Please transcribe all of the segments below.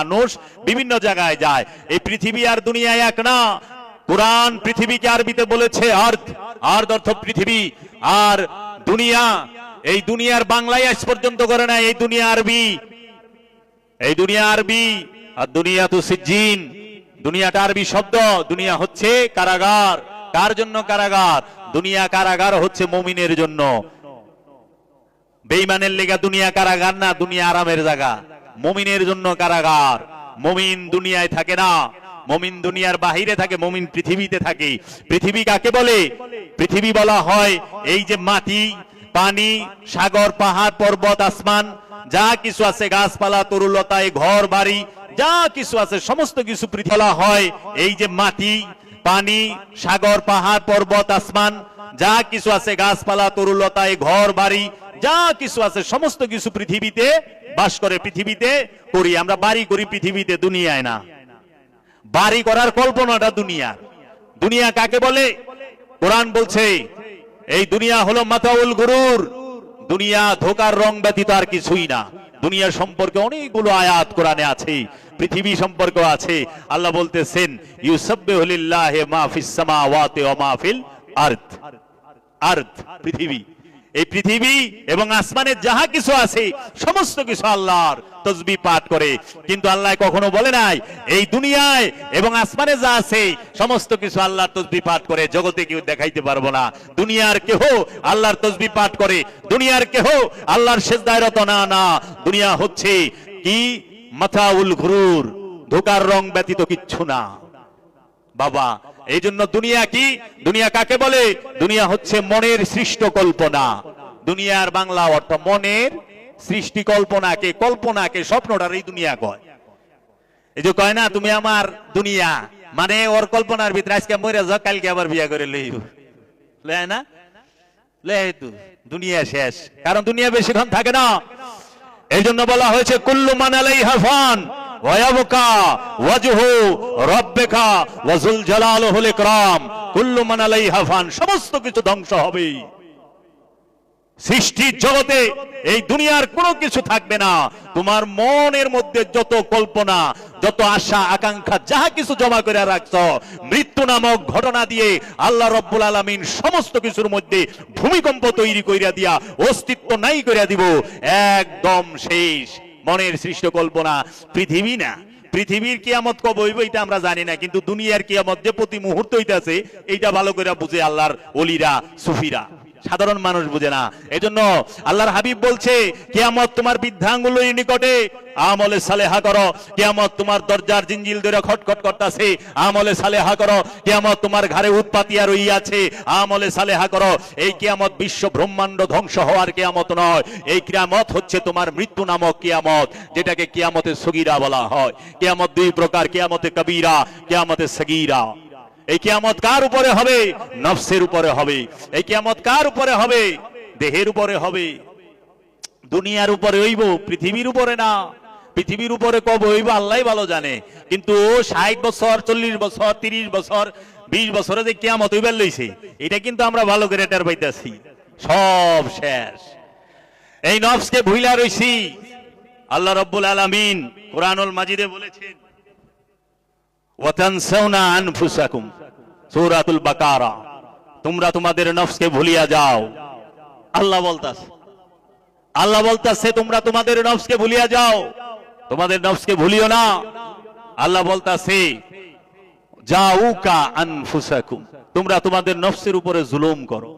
মানুষ বিভিন্ন জায়গায় যায়। এই পৃথিবী আর দুনিয়ায় এক না। কোরআন পৃথিবীকে আরবিতে বলেছে আর্থ। আর অর্থ পৃথিবী। আর দুনিয়া, এই দুনিয়ার বাংলায় আজ পর্যন্ত করে না এই দুনিয়া আরবি। এই দুনিয়া আরবি আর দুনিয়া তো সিজিন দুনিয়াটা আরবি শব্দ, দুনিয়া হচ্ছে কারাগার। কার জন্য কারাগার? দুনিয়া কারাগার হচ্ছে মমিনের জন্য। বেইমানের লেগা দুনিয়া কারাগার না, দুনিয়া আরামের জায়গা। মমিনের জন্য কারাগার। মমিন দুনিয়ায় থাকে না। মমিন দুনিয়ার বাহিরে থাকে, মমিন পৃথিবীতে থাকে। পৃথিবী কাকে বলে? পৃথিবী বলা হয় এই যে মাটি, পানি, সাগর, পাহাড়, পর্বত, আসমান, যা কিছু আছে, গাছপালা তরুলতায় ঘর, বাড়ি, যা কিছু আছে, সমস্ত কিছু পৃথিবী হয় এই যে মাটি, পানি, সাগর, পাহাড়, পর্বত, আসমান, যা কিছু আছে, গাছপালা তরুলতায় ঘর, বাড়ি, যা কিছু আছে, সমস্ত কিছু পৃথিবীতে বাস করে পৃথিবীতে, করি আমরা, বাড়ি করি পৃথিবীতে, দুনিয়ায় না। বাড়ি করার কল্পনাটা দুনিয়া দুনিয়া কাকে বলে? কোরআন বলছে, এই দুনিয়া হলো মাতাউল গুরুর। দুনিয়া ধোকার রং ব্যতীত আর কিছুই না। দুনিয়া সম্পর্কে অনেকগুলো আয়াত কোরআনে আছে, পৃথিবী সম্পর্ক আছে। আল্লাহ বলতেছেন ফিল আরদ। আর্থ পৃথিবী। এই পৃথিবী এবং আসমানের যাহা কিছু আছে, সমস্ত কিছু আল্লাহর তসবি পাঠ করে। কিন্তু আল্লাহ কখনো বলে নাই, এই দুনিয়ায় এবং আসমানে যা আছে, সমস্ত কিছু আল্লাহর তসবি পাঠ করে, জগতে কেউ দেখাইতে পারব না। দুনিয়ার কেহ আল্লাহর তসবি পাঠ করে, দুনিয়ার কেহ আল্লাহর শেষদায় রত না না। দুনিয়া হচ্ছে কি? মাথাউল ঘুরুর, ধোকার রং ব্যতীত কিচ্ছু না। বাবা এই জন্য দুনিয়া কি? দুনিয়া কাকে বলে? দুনিয়া হচ্ছে মনের সৃষ্ট কল্পনা। দুনিয়ার বাংলা অর্থ মনের সৃষ্টি কল্পনাকে কল্পনাকে স্বপ্নটার এই দুনিয়া কয়। এই যে কয় না, তুমি আমার দুনিয়া মানে ওর কল্পনার ভিতরে আজকে মরে যাও, কালকে আবার বিয়া করে লইব। লয় না? লয় তো, দুনিয়া শেষ। কারণ দুনিয়া বেশিক্ষণ থাকে না। এই জন্য বলা হয়েছে, কুল্লু মানালাই হাফান সমস্ত কিছু ধ্বংস হবে। সৃষ্টির জগতে এই দুনিয়ার কোনো কিছু থাকবে না। তোমার মনের মধ্যে যত কল্পনা, যত আশা, আকাঙ্ক্ষা, যাহা কিছু জমা করে রাখছ, মৃত্যু নামক ঘটনা দিয়ে আল্লাহ রব্বুল আলমিন সমস্ত কিছুর মধ্যে ভূমিকম্প তৈরি কইরা দিয়া অস্তিত্ব নাই কইরা দিব। একদম শেষ। মনের সৃষ্ট কল্পনা পৃথিবী না। পৃথিবীর কিয়ামত কবে হইব এটা আমরা জানি না, কিন্তু দুনিয়ার কিয়ামত যে প্রতি মুহূর্ত হইতাছে, এইটা ভালো করে বুঝে আল্লাহর অলিরা সুফিরা। সাধারণ মানুষ বুঝে না। এজন্য আল্লাহর হাবিব বলছে, কিয়ামত তোমার বৃদ্ধাঙ্গুলের নিকটে আমলে সালেহা করো। কিয়ামত তোমার দরজার জিঞ্জিল ধরে খটখট করতেছে, আমলে সালেহা করো। কিয়ামত তোমার ঘরে উৎপাতিয়া রই আছে, আমলে সালেহা করো। এই কেয়ামত বিশ্ব ব্রহ্মাণ্ড ধ্বংস হওয়ার কেয়ামত নয়। এই কেয়ামত হচ্ছে তোমার মৃত্যু নামক কেয়ামত, যেটাকে কিয়ামতে সগীরা বলা হয়। কেয়ামত দুই প্রকার, কিয়ামতে কবিরা, কিয়ামতে সগীরা। এই কিয়ামত কার উপরে হবে? নফসের উপরে হবে। এই কিয়ামত কার উপরে হবে? দেহের উপরে হবে। দুনিয়ার উপরে হইব, পৃথিবীর উপরে না। পৃথিবীর উপরে কব হইব আল্লাহ ভালো জানে। কিন্তু ষাট বছর, চল্লিশ বছর, তিরিশ বছর, বিশ বছরে যে হইবার লইছে, এটা কিন্তু আমরা ভালো করে টের পাইতেছি। সব শেষ। এই নফসকে ভুইলা রইছি। আল্লাহ রব্বুল আলামিন কোরআনুল মাজিদে বলেছেন তোমরা তোমাদের নফসকে ভুলিয়া যাও। আল্লাহ বলতাছে আল্লাহ বলতাছে, তোমরা তোমাদের নফসকে ভুলিয়া যাও। তোমাদের নফসকে ভুলিও না। আল্লাহ বলতাছে যাউকা তোমরা তোমাদের নফসের উপরে জুলুম করো।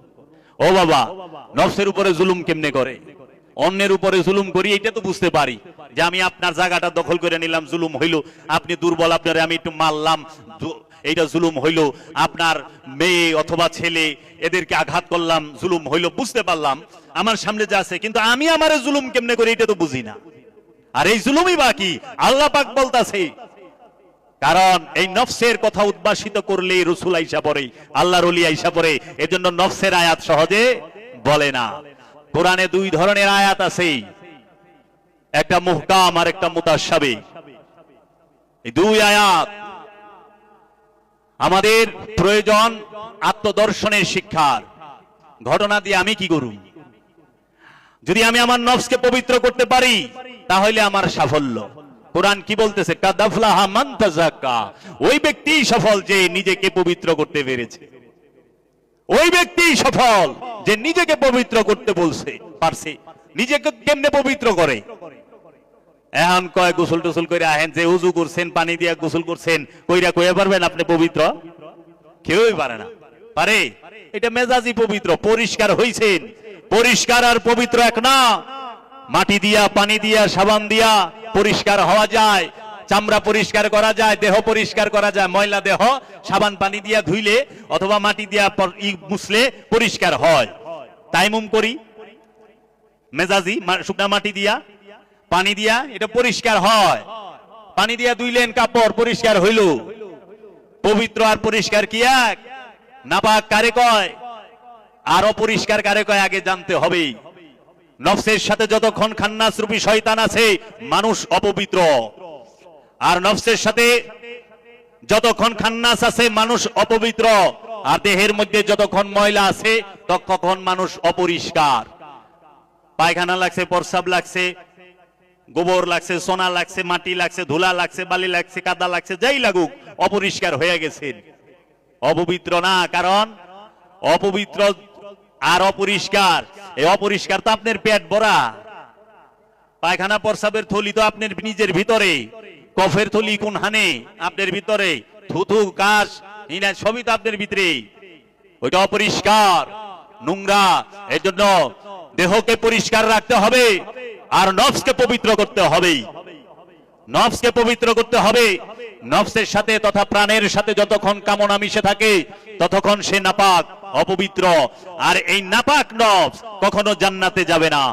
ও বাবা, নফসের উপরে জুলুম কেমনে করে? অন্যের উপরে জুলুম করি এটা তো বুঝতে পারি। যে আমি আপনার জায়গাটা দখল করে নিলাম, জুলুম হইল। আপনি দুর্বল, আপনারে আমি একটু মারলাম এইটা জুলুম হইল। আপনার মেয়ে অথবা ছেলে, এদেরকে আঘাত করলাম, জুলুম হইল, বুঝতে পারলাম। আমার সামনে যা আছে, কিন্তু আমি আমারে জুলুম কেমনে করি এটা তো বুঝি না। আর এই জুলুমই বাকি, আল্লাহ পাক বলতাছে। কারণ এই নফসের কথা উদ্ভাসিত করলে রসুল আইসা পরে আল্লাহর অলি আইসা পরে এজন্য নফসের আয়াত সহজে বলে না। কোরআনে দুই ধরনের আয়াত আছে। একটা মুহকাম আর একটা মুতাসাবি এই দুই আয়াত আমাদের প্রয়োজন আত্মদর্শনের শিক্ষার। ঘটনা দিয়ে আমি কি করুন যদি আমি আমার নফসকে পবিত্র করতে পারি, তাহলে আমার সাফল্য। কোরআন কি বলতেছে? কাদাফলাহা মান ওই ব্যক্তি সফল যে নিজেকে পবিত্র করতে পেরেছে। ওই ব্যক্তি সফল, যে নিজেকে পবিত্র করতে বলছে, পারছে। নিজেকে কেমনে পবিত্র করে? এখন কয় গোসল টোসল করে আহেন, যে উজু করছেন, পানি দিয়া গোসল করছেন, কইরা কইয়া পারবেন আপনি পবিত্র? কেউই পারে না। পারে? এটা মেজাজি পবিত্র, পরিষ্কার হইছেন। পরিষ্কার আর পবিত্র এক না। মাটি দিয়া, পানি দিয়া, সাবান দিয়া পরিষ্কার হওয়া যায়। চামড়া পরিষ্কার করা যায়, দেহ পরিষ্কার করা যায়, ময়লা দেহ, সাবান পানি দিয়া ধুইলে অথবা মাটি দিয়া মুছলে পরিষ্কার হয়। তাইমুম করি, মেজাজি শুকনা মাটি দিয়া, পানি দিয়া, এটা পরিষ্কার হয়। পানি দিয়া ধুইলেন, কাপড় পরিষ্কার হইল। পবিত্র আর পরিষ্কার কি এক? নাপাক কারে কয়? আর অপরিষ্কার কারে কয়, আগে জানতে হবে নফসের সাথে যতক্ষণ খান্নাস রূপী শয়তান আছে, মানুষ অপবিত্র। আর নফসের সাথে যতক্ষণ খান্নাস আছে, মানুষ অপবিত্র। আর দেহের মধ্যে যতক্ষণ ময়লা আছে, ততক্ষণ মানুষ অপরিষ্কার। পায়খানা লাগছে, প্রস্রাব লাগছে, গোবর লাগছে, সোনা লাগছে, মাটি লাগছে, ধুলা লাগছে, বালি লাগছে, কাদা লাগছে, যাই লাগুক, অপরিষ্কার হয়ে গেছেন। অপবিত্র না, কারণ অপবিত্র আর অপরিষ্কার। এই অপরিষ্কার তো আপনার পেট ভরা। পায়খানা প্রসাবের থলি তো আপনার নিজের ভিতরে কফের থলি কোন হানে আপনার ভিতরে। থুথু কাশ ইনা সবই তো আপনার ভিতরে। ওইটা অপরিষ্কার, নোংরা। এর জন্য দেহকে পরিষ্কার রাখতে হবে আর নফসকে পবিত্র করতে হবে। নফসকে পবিত্র করতে হবে। নফসের সাথে তথা প্রাণের সাথে যতক্ষণ কামনা মিশে থাকে, ততক্ষণ সে নাপাক, অপবিত্র। আর এই নাপাক নফস কখনো জান্নাতে যাবে না।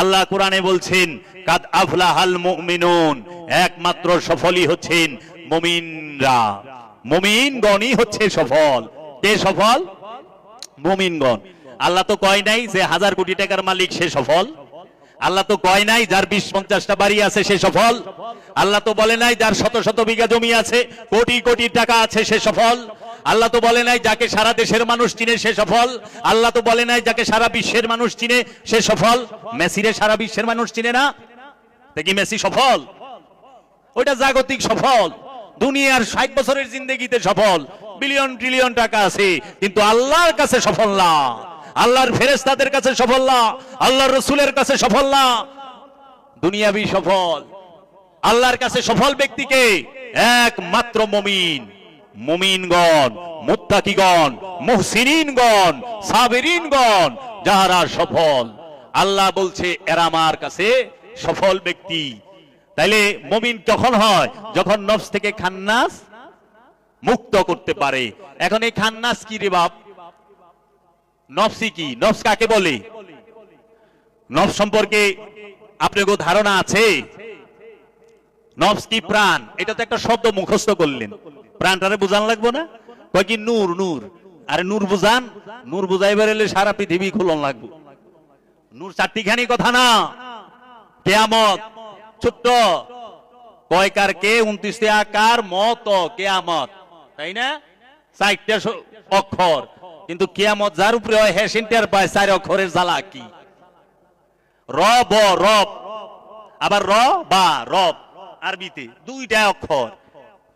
আল্লাহ কোরআনে বলছেন, কাদ আফলাহাল মুমিনুন একমাত্র সফলই হচ্ছেন মুমিনরা। মুমিনগণই হচ্ছে সফল। কে সফল? মুমিনগণ। আল্লাহ তো কয় নাই যে হাজার কোটি টাকার মালিক সে সফল। আল্লাহ তো কয় নাই যার বিশ পঞ্চাশটা বাড়ি আছে সে সফল। আল্লাহ তো বলে নাই যার শত শত বিঘা জমি আছে, কোটি কোটি টাকা আছে সে সফল। আল্লাহ তো বলে নাই যাকে সারা দেশের মানুষ চিনে সে সফল। আল্লাহ তো বলে নাই যাকে সারা বিশ্বের মানুষ চিনে সে সফল। মেসিরে সারা বিশ্বের মানুষ চিনে না? দেখি মেসি সফল? ওইটা জাগতিক সফল। দুনিয়ার ষাট বছরের জিন্দগিতে সফল। বিলিয়ন, ট্রিলিয়ন টাকা আছে, কিন্তু আল্লাহর কাছে সফল না। আল্লাহর ফেরেস্তাদের কাছে সফল না। আল্লাহর রসুলের কাছে সফল না। দুনিয়াবি সফল। আল্লাহর কাছে সফল ব্যক্তিকে একমাত্র মমিন। মমিনগণ, মুত্তাকিগণ, মুহসিনিনগণ, সাবেরিনগণ, যাহারা সফল। আল্লাহ বলছে, এরা আমার কাছে সফল ব্যক্তি। তাইলে মমিন তখন হয়, যখন নফস থেকে খান্নাস মুক্ত করতে পারে। এখন এই খান্নাস কি রে বাপ? নফসি কি? নফস কাকে বলে? নফস সম্পর্কে আপনাকে ধারণা আছে? নফস কি প্রাণ? এটা তো একটা শব্দ মুখস্থ করলেন। প্রাণটারে বুঝান লাগবো না? কয় কি নূর নূর। আরে নূর বুঝান? নূর বুঝাইবার এলে সারা পৃথিবী খুলন লাগবো। নূর চারটিখানি কথা না। কেয়ামত। ছোট্ট। কয়কার কে উনত্রিশ আকার, মত কেয়ামত। তাই না? চারটা অক্ষর। কিন্তু কেয়ামত যার উপরে হয় হ্যাঁ পায়, চার অক্ষরের জ্বালা কি? র, ব, রব। আবার র, বা, রব। আরবিতে দুইটা অক্ষর।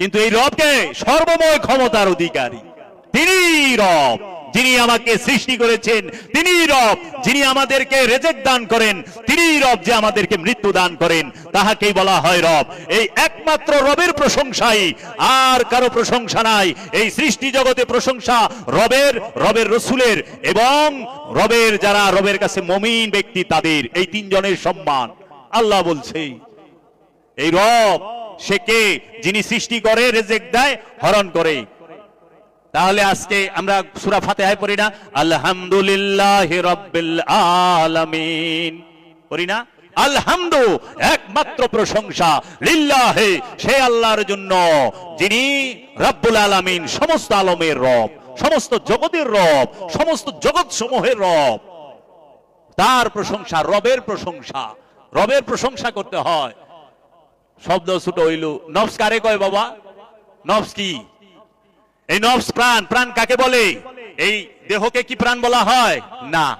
কিন্তু এই রবকে সর্বময় ক্ষমতার অধিকারী। তিনি রব, যিনি আমাকে সৃষ্টি করেছেন। তিনি রব, যিনি আমাদেরকে রেজেক দান করেন। তিনি রব, যে আমাদেরকে মৃত্যু দান করেন। তাহাকেই বলা হয় রব। এই একমাত্র রবের প্রশংসাই। আর কারও প্রশংসা নাই। এই সৃষ্টি জগতে প্রশংসা রবের রবের রসুলের এবং রবের যারা রবের কাছে মমিন ব্যক্তি তাদের। এই তিনজনের সম্মান। আল্লাহ বলছে, এই রব সে কে যিনি সৃষ্টি করে, রেজেক দেয়, হরণ করে তাহলে আজকে আমরা সূরা ফাতিহায় পড়ি না? আলহামদুলিল্লাহি রাব্বিল আলামিন। পড়ি না? আলহামদু, একমাত্র প্রশংসা লিল্লাহে, সে আল্লাহর জন্য, যিনি রব্বুল আলামিন সমস্ত আলমের রব, সমস্ত জগতের রব, সমস্ত জগৎ সমূহের রব। তার প্রশংসা, রবের প্রশংসা রবের প্রশংসা করতে হয়। শব্দ ছোট হইল। নফস কারে কয় বাবা? নফস কি? এই নফস প্রাণ। প্রাণ কাকে বলে? এই দেহকে কি প্রাণ বলা হয়? না।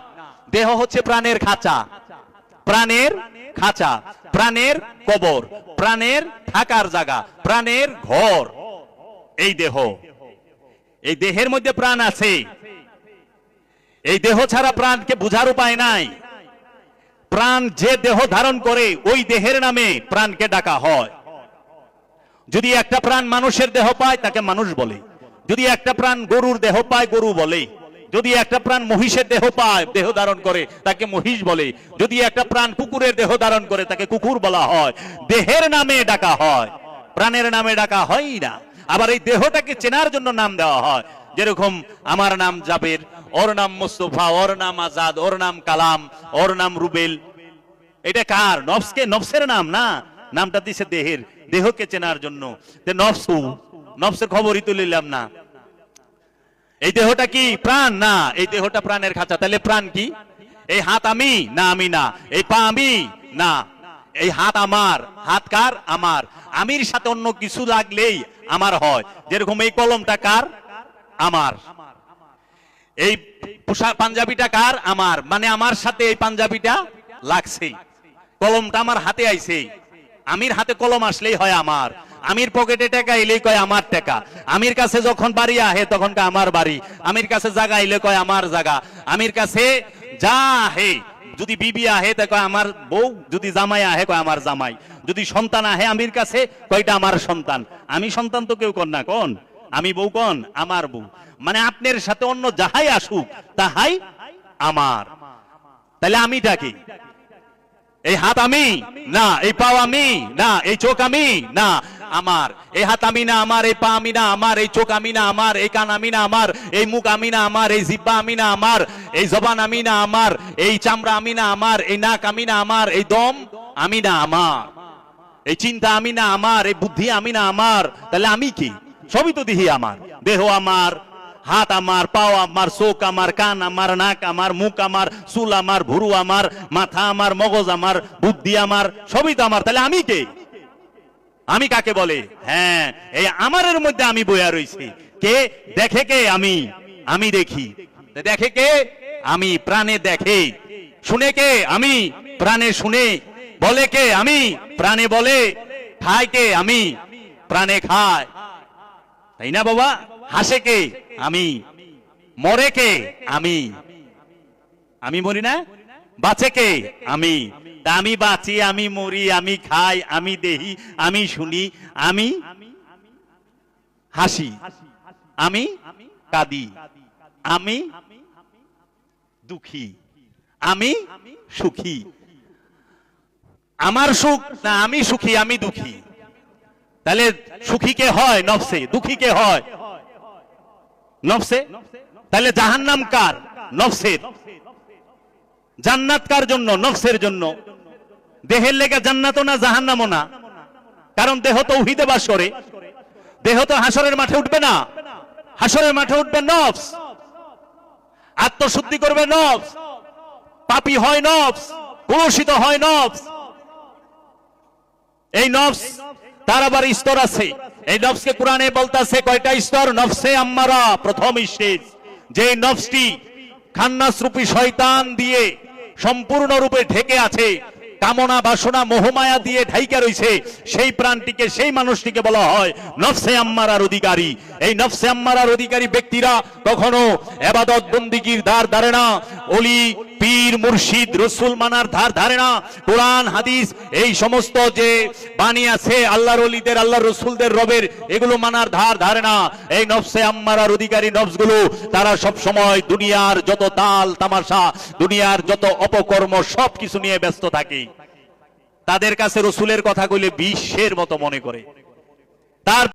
দেহ হচ্ছে প্রাণের খাঁচা। প্রাণের খাঁচা। প্রাণের কবর। প্রাণের থাকার জায়গা। প্রাণের ঘর। এই দেহ। এই দেহের মধ্যে প্রাণ আছে। এই দেহ ছাড়া প্রাণকে বুঝার উপায় নাই। প্রাণ যে দেহ ধারণ করে, ওই দেহের নামে প্রাণকে ডাকা হয়। যদি একটা প্রাণ মানুষের দেহ পায়, তাকে মানুষ বলে। যদি একটা প্রাণ গরুর দেহ পায়, গরু বলে। যদি একটা প্রাণ মহিষের দেহ পায়, দেহ ধারণ করে, তাকে মহিষ বলে। যদি একটা প্রাণ কুকুরের দেহ ধারণ করে, তাকে কুকুর বলা হয়। দেহের নামে ডাকা হয়। প্রাণের নামে ডাকা হয়ই না। আবার এই দেহটাকে চেনার জন্য নাম দেওয়া হয়। যেরকম, আমার নাম জাবের ওর নাম মুস্তফা, ওর নাম আজাদ, ওর নাম কালাম, ওর নাম রুবেল। এটা কার? নফসকে? নফসের নাম না? নামটা দিছে দেহের। দেহকে চেনার জন্য। নফসু নফসের খবরই তুলিলাম না। এই দেহটা কি প্রাণ? না, এই দেহটা প্রাণের খাঁচা। তাহলে প্রাণ কি? এই হাত আমি? না আমি না। এই পা আমি? না। এই হাত আমার। হাত কার? আমার। আমির সাথে অন্য কিছু লাগলেই আমার হয়। যেরকম এই কলমটা কার? আমার। এই পোশাক পাঞ্জাবিটা কার? আমার। মানে আমার সাথে এই পাঞ্জাবিটা লাগছে কলমটা আমার হাতে আইছে আমির হাতে কলম আসলেই হয় আমার। আমির পকেটে টাকা এলেই কয় আমার টাকা। আমির কাছে যখন বাড়ি আহে, তখন কয় আমার বাড়ি। আমির কাছে জায়গা এলে কয় আমার জায়গা আমির কাছে যা আহে, যদি বিবি আহে, তা কয় আমার বউ। যদি জামাই আহে, কয় আমার জামাই। যদি সন্তান আহে, আমির কাছে কয়টা আমার সন্তান? আমি সন্তান তো কেউ কন না, কোন? আমি বউ কন? আমার বউ। মানে আপনার সাথে অন্য যাহাই আসুক তাহাই আমার তাহলে আমিটা কি এই হাত আমি না এই পাও আমি না এই চোখ আমি না আমার এই হাত আমি না আমার এই পা আমি না আমার এই চোখ আমি না আমার এই কান আমি না আমার এই মুখ আমি না আমার এই জিব্বা আমি না আমার এই জবান আমি না আমার এই চামড়া আমি না আমার এই নাক আমি না আমার এই দম আমি না আমার এই চিন্তা আমি না আমার এই বুদ্ধি আমি না আমার তাহলে আমি কি সবই তো দিহি আমার দেহ আমার হাত আমার, পাও আমার, চোখ আমার, কান আমার, নাক আমার, মুখ আমার, চুল আমার, ভুরু আমার, মাথা আমার, মগজ আমার, বুদ্ধি আমার, সবই তো আমার। তাহলে আমি কে? আমি কাকে বলে? হ্যাঁ এই আমারের মধ্যে আমি বইয়া রইছি। কে? দেখে কে আমি? আমি দেখি। দেখে কে? আমি, প্রাণে দেখে। শুনে কে আমি? প্রাণে শুনে। বলে কে আমি? প্রাণে বলে। খায় কে আমি? প্রাণে খায়। তাই না বাবা? হাসে কে? আমি। মরে কে? আমি। আমি মরি না? বাঁচে কে? আমি। আমি বাঁচি, আমি মরি, আমি খাই, আমি দেহি, আমি শুনি, আমি হাসি, আমি কাঁদি, আমি দুঃখী, আমি সুখী। আমার সুখ না, আমি সুখী, আমি দুঃখী। তাহলে সুখী কে হয়? নফসে। দুঃখী কে হয়? নফসে? তাহলে জাহান্নাম কার? নফসের। জান্নাত কার জন্য? নফসের জন্য। দেহের লেগে জান্নাতও না, জাহান্নামও না? কারণ দেহ তো উহিতে বাস করে। দেহ তো হাসরের মাঠে উঠবে না। হাসরের মাঠে উঠবে নফস। আত্মশুদ্ধি করবে নফস। পাপী হয় নফস। কলুষিত হয় নফস। এই নফস, তার আবার স্তর আছে। এই নফসকে কোরআনে বলতাছে কয়টা স্তর? নফসে আম্মারা, প্রথম স্টেজ যে নফসটি খান্নাস রূপী শয়তান দিয়ে সম্পূর্ণ রূপে ঢেকে আছে, কামনা বাসনা মোহমায়া দিয়ে ঢাইকা রইছে, সেই প্রাণটিকে, সেই মানুষটিকে বলা হয় নফসে আম্মারার অধিকারী। এই নফসে আম্মারার অধিকারী ব্যক্তিরা কখনো এবাদত বন্দিগির দ্বার ধারে না। অলি পীর, মুর্শিদ, রসুল মানার ধার ধারে না। কোরআন, হাদিস, এই সমস্ত যে বাণী আছে, আল্লাহর অলিদের আল্লাহ রসুলদের রবের, এগুলো মানার ধার ধারে না। এই নফসে আম্মারার অধিকারী নফসগুলো, তারা সব সময় দুনিয়ার যত তাল, তামাশা, দুনিয়ার যত অপকর্ম সব কিছু নিয়ে ব্যস্ত থাকে। তাদের কাছে রসুলের কথা কইলে বিশ্বের মতো মনে করে। তার